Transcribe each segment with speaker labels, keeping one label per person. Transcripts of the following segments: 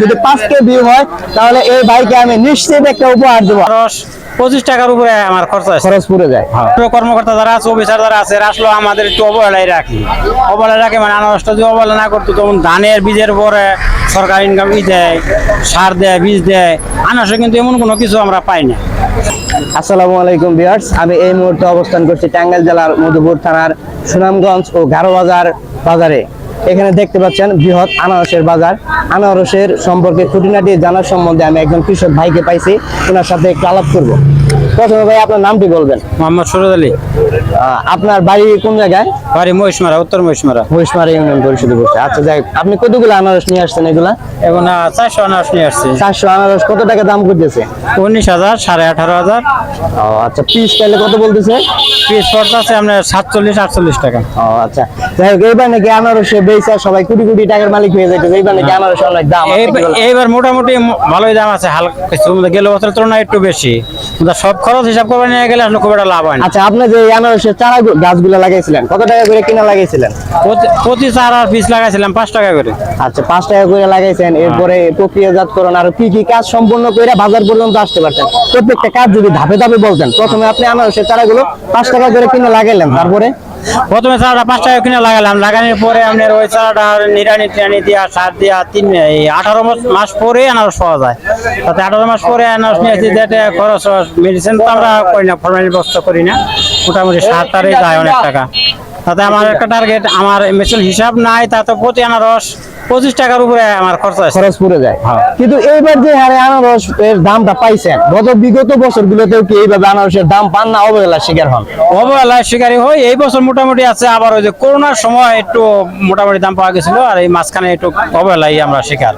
Speaker 1: যদি পাঁচ কে ভিউ হয় তাহলে এই ভাইকে আমি নিশ্চিত একটা উপহার দেবো।
Speaker 2: পঁচিশ টাকার উপরে আমার খরচ
Speaker 1: খরচ পুরে যায়।
Speaker 2: তো কর্মকর্তা যারা আছে অফিসার যারা আছে আসলে আমাদের একটু অবহেলায় রাখি। অবহেলা রাখে মানে আনারসটা যদি অবহেলা না করতো তখন ধানের বীজের পরে সরকার ইনকাম ই দেয় সার দেয় বীজ দেয়। আনারসে কিন্তু এমন কোনো কিছু আমরা পাই না।
Speaker 1: আসসালামু আলাইকুম ভিউয়ার্স আমি এই মুহূর্তে অবস্থান করছি টাঙ্গাইল জেলার মধুপুর থানার সুনামগঞ্জ ও গারো বাজার বাজারে। এখানে দেখতে পাচ্ছেন বৃহৎ আনারসের বাজার। আনারসের সম্পর্কে খুঁটিনাটি জানার সম্বন্ধে আমি একজন কৃষক ভাইকে পাইছি ওনার সাথে একটু আলাপ করব। প্রথমে ভাই আপনার নামটি বলবেন।
Speaker 2: মোহাম্মদ সুরজ আলী।
Speaker 1: আপনার বাড়ি কোন জায়গায়?
Speaker 2: বাড়ি মহিষমারা উত্তর মহিষমারা।
Speaker 1: মহিষমারা ইউনিয়ন পরিষদে বসে। আচ্ছা যাই আপনি কতগুলো আনারস নিয়ে আসছেন এগুলা?
Speaker 2: এখন চারশো আনারস নিয়ে আসছে।
Speaker 1: চারশো আনারস কত টাকা দাম করতেছে?
Speaker 2: উনিশ হাজার সাড়ে আঠারো হাজার।
Speaker 1: ও আচ্ছা পিস তাহলে কত বলতেছে?
Speaker 2: পিস পড়তে আছে আপনার সাতচল্লিশ আটচল্লিশ টাকা।
Speaker 1: ও আচ্ছা। যাই হোক এইবার নাকি আনারসে বেচা সবাই কোটি কোটি টাকার মালিক হয়ে যাইতেছে এইবার নাকি আনারসে অনেক দাম আপনি কি
Speaker 2: এই-
Speaker 1: বলেন?
Speaker 2: এইবার মোটামুটি ভালোই দাম আছে হালকা কিছু। গেলে বছরের তুলনায় একটু বেশি। সব খরচ হিসাব করে নিয়ে গেলে আসলে খুব একটা লাভ হয়
Speaker 1: আচ্ছা আপনি যে আনারসের চারা গু- গাছগুলো লাগাইছিলেন কত টাকা করে কিনা লাগাইছিলেন?
Speaker 2: প্রতি- প্রতি পিস লাগাইছিলাম পাঁচ টাকা করে।
Speaker 1: আচ্ছা পাঁচ টাকা করে লাগাইছেন এরপরে প্রক্রিয়াজাতকরণ আর কি কি কাজ সম্পূর্ণ করে বাজার পর্যন্ত আসতে পারছেন? প্রত্যেকটা কাজ যদি ধাপে ধাপে বলতেন প্রথমে আপনি আনারসের চারাগুলো পাঁচ টাকা করে কিনে লাগাইলেন তারপরে?
Speaker 2: প্রথমে চারাটা পাঁচ টাকা কিনে লাগালাম, লাগানোর পরে আপনার ওই চারাটা নিরানি টিরানি দিয়া, সার দিয়া তিন আঠারো মাস- পরে আনারস পাওয়া যায়। তাতে আঠারো মাস পরে আনারস নিয়ে আসি খরচ মেডিসিন তো আমরা করি না ফর্মালি বস্ত করি না। মোটামুটি সার তারে যায় অনেক টাকা। তাতে আমার একটা টার্গেট আমার মেশিন হিসাব নাই, তাতে প্রতি আনারস পঁচিশ টাকার উপরে আমার খরচা
Speaker 1: খরচ পড়ে যায়। কিন্তু এইবার যে হারে আনারস এর দামটা পাইছেন গত বিগত বছরগুলোতেও কি এইভাবে আনারসের দাম পান না অবহেলার শিকার হন?
Speaker 2: অবহেলায় শিকারই হই। এই বছর মোটামুটি আছে আবার ওই যে করোনার সময় একটু মোটামুটি দাম পাওয়া গেছিল আর এই মাঝখানে একটু অবহেলাই আমরা শিকার।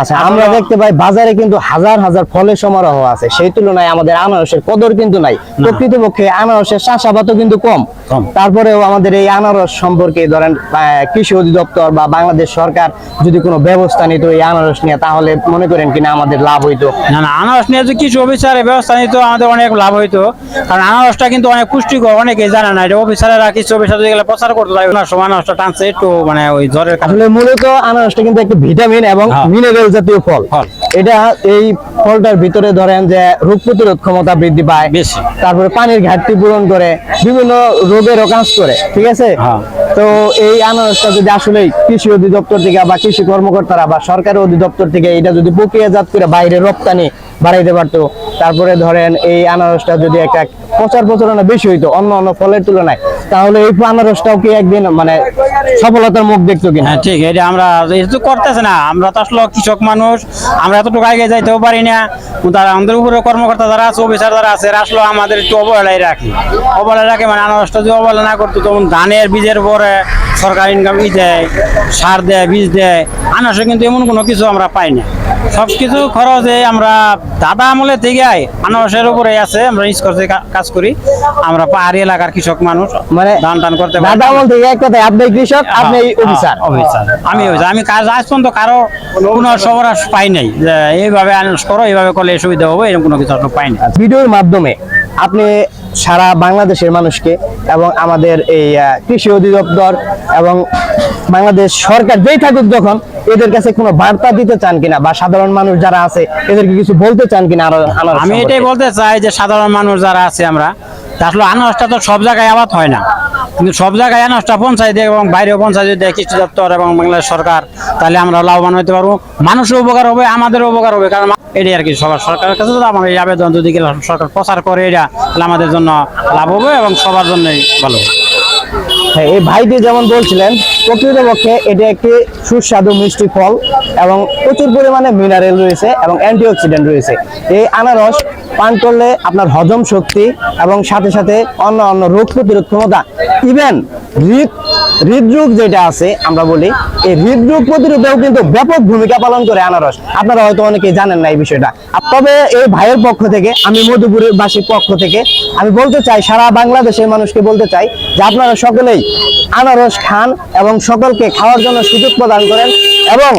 Speaker 1: আচ্ছা আমরা দেখতে পাই বাজারে কিন্তু হাজার হাজার ফলের সমারোহ আছে। সেই তুলনায় আমাদের আনারসের কদর কিন্তু নাই। প্রকৃতপক্ষে আনারসের চাষাবাদও কিন্তু কম। তারপরেও আমাদের এই আনারস সম্পর্কে ধরেন কৃষি অধিদপ্তর বা বাংলাদেশ সরকার যদি কোনো ব্যবস্থা নিত এই আনারস নিয়ে তাহলে মনে করেন কিনা আমাদের লাভ হইতো।
Speaker 2: না না আনারস নিয়ে যে কিছু অফিসারের ব্যবস্থা নিত আমাদের অনেক লাভ হইতো। কারণ আনারসটা কিন্তু অনেক পুষ্টিকর অনেকে জানে না। এটা অফিসারেরা কিছু অফিসার গেলে প্রচার করতে লাগে ওনার সময় আনারসটা টানছে একটু মানে ওই জ্বরের কারণে।
Speaker 1: আসলে মূলত আনারসটা কিন্তু একটা ভিটামিন এবং
Speaker 2: হ্যাঁ।
Speaker 1: মিনারেল জাতীয় ফল। এটা এই ফলটার ভিতরে ধরেন যে রোগ প্রতিরোধ ক্ষমতা বৃদ্ধি পায়। তারপরে পানির ঘাটতি পূরণ করে বিভিন্ন রোগেরও কাজ করে ঠিক আছে
Speaker 2: হ্যাঁ।
Speaker 1: তো এই আনারসটা যদি আসলে কৃষি অধিদপ্তর থেকে বা কৃষি কর্মকর্তারা বা সরকারি অধিদপ্তর থেকে এটা যদি প্রক্রিয়াজাত করে বাইরে রপ্তানি বাড়াইতে পারতো তারপরে ধরেন এই আনারসটা যদি একটা প্রচার প্রচারণা বেশি হইতো অন্য অন্য ফলের তুলনায় তাহলে এই আনারসটাও কি একদিন মানে সফলতার মুখ দেখতো কিনা?
Speaker 2: হ্যাঁ ঠিক, এটা আমরা যেহেতু করতেছে না, আমরা তো আসলে কৃষক মানুষ, আমরা এতটুকু আগে যাইতেও পারি না। তার আমাদের উপরে কর্মকর্তা যারা আছে, অফিসার যারা আছে আসলে আমাদের একটু অবহেলায় রাখি। অবহেলায় রাখে মানে আনারসটা যদি অবহেলা না করতো, তখন ধানের বীজের পরে সরকার ইনকাম ই দেয় সার দেয় বীজ দেয় আনারসে কিন্তু এমন কোনো কিছু আমরা পাই না। সব কিছু খরচে আমরা দাদা আমলে থেকে আনারসের উপরে আছে আমরা ইস্কর্সে কাজ করি। আমরা পাহাড়ি এলাকার কৃষক মানুষ
Speaker 1: মানে
Speaker 2: ধান টান করতে
Speaker 1: দাদা বলতে এক কথায় আপনি কৃষক আপনি অফিসার
Speaker 2: অফিসার আমি আমি কাজ আজ পর্যন্ত কারও কোনো সবরাশ পাই নাই যে এইভাবে আনাউন্স করো এইভাবে করলে সুবিধা হবে এরকম কোনো কিছু পাই না
Speaker 1: ভিডিওর মাধ্যমে আপনি সারা বাংলাদেশের মানুষকে এবং আমাদের এই কৃষি অধিদপ্তর এবং বাংলাদেশ সরকার যেই থাকুক যখন এদের কাছে কোনো বার্তা দিতে চান কিনা বা সাধারণ মানুষ যারা আছে এদেরকে কিছু বলতে চান কিনা
Speaker 2: আমি এটাই বলতে চাই যে সাধারণ মানুষ যারা আছে আমরা আসলে আনারসটা তো সব জায়গায় আবাদ হয় না। কিন্তু সব জায়গায় আনারসটা পঞ্চায়েত এবং বাইরেও পঞ্চায়েত দেয় কৃষি দপ্তর এবং বাংলাদেশ সরকার তাহলে আমরা লাভবান হতে পারব। মানুষের উপকার হবে আমাদের উপকার হবে কারণ এটাই আর কি সবার সরকারের কাছে। তো আমার এই আবেদন যদি সরকার প্রচার করে এটা আমাদের জন্য লাভ হবে এবং সবার জন্যই ভালো
Speaker 1: হ্যাঁ, এই ভাইটি যেমন বলছিলেন প্রকৃতপক্ষে এটি একটি সুস্বাদু মিষ্টি ফল এবং প্রচুর পরিমাণে মিনারেল রয়েছে এবং অ্যান্টিঅক্সিডেন্ট রয়েছে। এই আনারস পান করলে আপনার হজম শক্তি এবং সাথে সাথে অন্য অন্য রোগ প্রতিরোধ ক্ষমতা ইভেন হৃদ হৃদরোগ যেটা আছে, আমরা বলি, এই হৃদরোগ প্রতিরোধেও কিন্তু ব্যাপক ভূমিকা পালন করে আনারস। আপনারা হয়তো অনেকেই জানেন না এই বিষয়টা। তবে এই ভাইয়ের পক্ষ থেকে, আমি মধুপুরের বাসীর পক্ষ থেকে, আমি বলতে চাই, সারা বাংলাদেশের মানুষকে বলতে চাই যে আপনারা সকলেই আনারস খান এবং সকলকে খাওয়ার জন্য সুযোগ প্রদান করেন এবং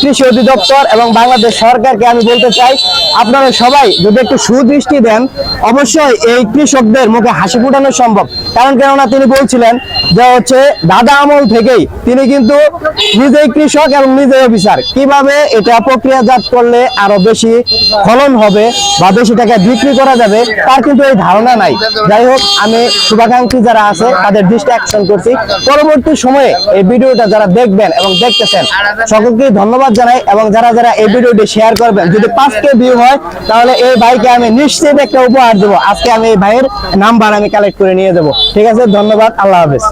Speaker 1: কৃষি অধিদপ্তর এবং বাংলাদেশ সরকারকে আমি বলতে চাই, আপনারা সবাই যদি একটু সুদৃষ্টি দেন, অবশ্যই এই কৃষকদের মুখে হাসি ফুটানো সম্ভব। কারণ কেননা তিনি বলছিলেন যে হচ্ছে দাদা আমল থেকেই তিনি কিন্তু নিজেই কৃষক এবং নিজেই অফিসার। কীভাবে এটা প্রক্রিয়াজাত করলে আরও বেশি ফলন হবে বা বেশি টাকা বিক্রি করা যাবে, তার কিন্তু এই ধারণা নাই। যাই হোক, আমি শুভাকাঙ্ক্ষী যারা আছে, তাদের দৃষ্টি আকর্ষণ করছি। পরবর্তী সময়ে এই ভিডিওটা যারা দেখবেন এবং দেখতেছেন সকলকে ধন্যবাদ জানাই এবং যারা যারা এই ভিডিওটি শেয়ার করবেন, যদি পাঁচ কে ভিউ হয়, তাহলে এই ভাইকে আমি নিশ্চিত একটা উপহার দেবো। আজকে আমি এই ভাইয়ের নাম্বার আমি কালেক্ট করে নিয়ে দেবো ঠিক আছে, ধন্যবাদ, আল্লাহ হাফেজ।